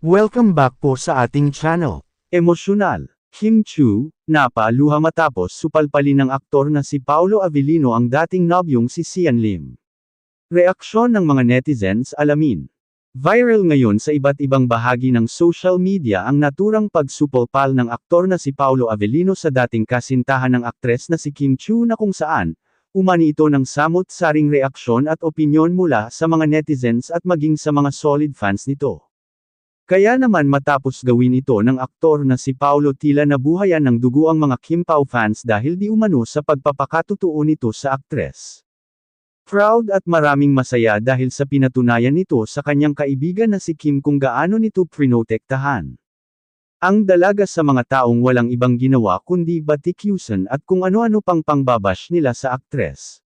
Welcome back po sa ating channel. Emosyonal. Kim Chu, napaluha matapos supalpalin ng aktor na si Paolo Avellino ang dating nobyong si Sian Lim. Reaksyon ng mga netizens alamin. Viral ngayon sa iba't ibang bahagi ng social media ang naturang pagsupalpal ng aktor na si Paolo Avellino sa dating kasintahan ng aktres na si Kim Chu na kung saan, umani ito ng samot-saring reaksyon at opinyon mula sa mga netizens at maging sa mga solid fans nito. Kaya naman matapos gawin ito ng aktor na si Paulo tila nabuhayan ng dugo ang mga Kim Pao fans dahil di umano sa pagpapakatotoo nito sa aktres. Proud at maraming masaya dahil sa pinatunayan nito sa kanyang kaibigan na si Kim kung gaano nito prinotektahan. Ang dalaga sa mga taong walang ibang ginawa kundi batikyusan at kung ano-ano pang pangbabash nila sa aktres.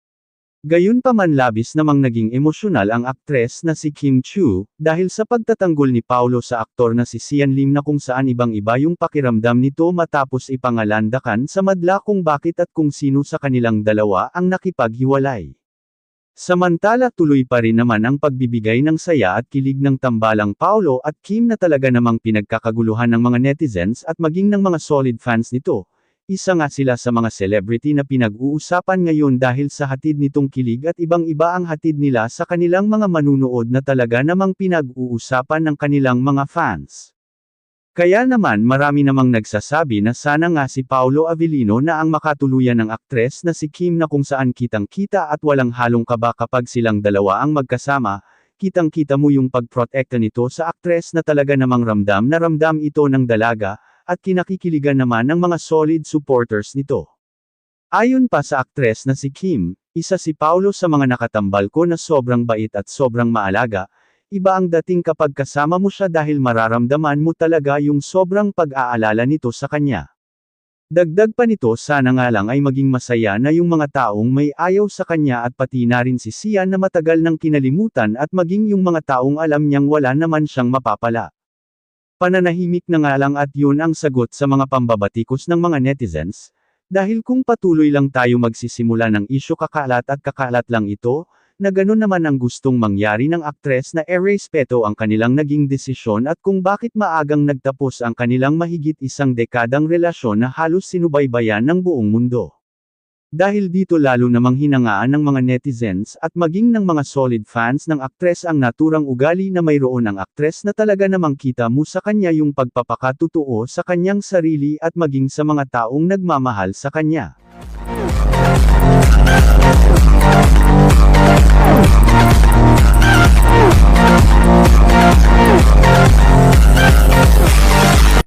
Gayunpaman labis namang naging emosyonal ang aktres na si Kim Chu, dahil sa pagtatanggol ni Paulo sa aktor na si Sian Lim na kung saan ibang-iba yung pakiramdam nito matapos ipangalandakan sa madla kung bakit at kung sino sa kanilang dalawa ang nakipaghiwalay. Samantala tuloy pa rin naman ang pagbibigay ng saya at kilig ng tambalang Paulo at Kim na talaga namang pinagkakaguluhan ng mga netizens at maging ng mga solid fans nito, isa nga sila sa mga celebrity na pinag-uusapan ngayon dahil sa hatid nitong kilig at ibang-iba ang hatid nila sa kanilang mga manunood na talaga namang pinag-uusapan ng kanilang mga fans. Kaya naman marami namang nagsasabi na sana nga si Paolo Avellino na ang makatuluyan ng aktres na si Kim na kung saan kitang-kita at walang halong kaba kapag silang dalawa ang magkasama, kitang-kita mo yung pagprotekta nito sa aktres na talaga namang ramdam na ramdam ito ng dalaga, at kinakikiligan naman ng mga solid supporters nito. Ayon pa sa aktres na si Kim, isa si Paulo sa mga nakatambal ko na sobrang bait at sobrang maalaga, iba ang dating kapag kasama mo siya dahil mararamdaman mo talaga yung sobrang pag-aalala nito sa kanya. Dagdag pa nito sana nga lang ay maging masaya na yung mga taong may ayaw sa kanya at pati na rin si Sian na matagal nang kinalimutan at maging yung mga taong alam niyang wala naman siyang mapapala. Pananahimik na nga lang at yun ang sagot sa mga pambabatikos ng mga netizens, dahil kung patuloy lang tayo magsisimula ng isyo kakalat at kakalat lang ito, na ganun naman ang gustong mangyari ng aktres na erespeto ang kanilang naging desisyon at kung bakit maagang nagtapos ang kanilang mahigit isang dekadang relasyon na halos sinubaybayan ng buong mundo. Dahil dito lalo namang hinangaan ng mga netizens at maging ng mga solid fans ng aktres ang naturang ugali na mayroon ang aktres na talaga namang kita mo sa kanya yung pagpapakatotoo sa kanyang sarili at maging sa mga taong nagmamahal sa kanya.